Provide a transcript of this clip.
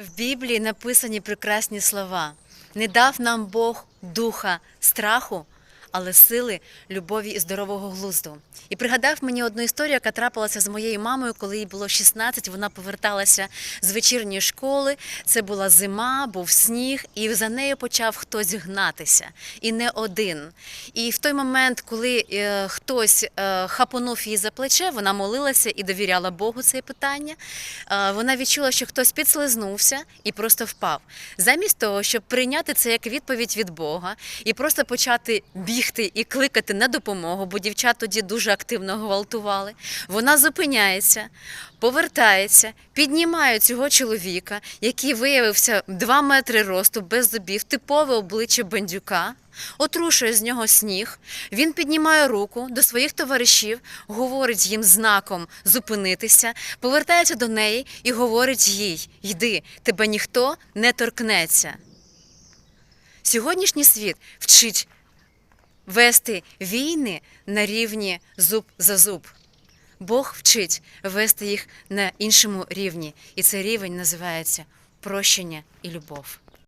В Біблії написані прекрасні слова: не дав нам Бог духа страху, але сили, любові і здорового глузду. І пригадав мені одну історію, яка трапилася з моєю мамою, коли їй було 16, Вона поверталася з вечірньої школи. Це була зима, був сніг, і за нею почав хтось гнатися, і не один. І в той момент, коли е, хтось е, хапонув її за плече, вона молилася і довіряла Богу це питання. Е, вона відчула, що хтось підслизнувся і просто впав. Замість того, щоб прийняти це як відповідь від Бога і просто почати бігти і кликати на допомогу, бо дівчат тоді дуже активно гвалтували. Вона зупиняється, повертається, піднімає цього чоловіка, який виявився 2 метри росту, без зубів, типове обличчя бандюка. Отрушує з нього сніг. Він піднімає руку до своїх товаришів, говорить їм знаком зупинитися, повертається до неї і говорить їй: Йди, тебе ніхто не торкнеться. Сьогоднішній світ вчить вести війни на рівні зуб за зуб. Бог вчить вести їх на іншому рівні, і цей рівень називається прощення і любов.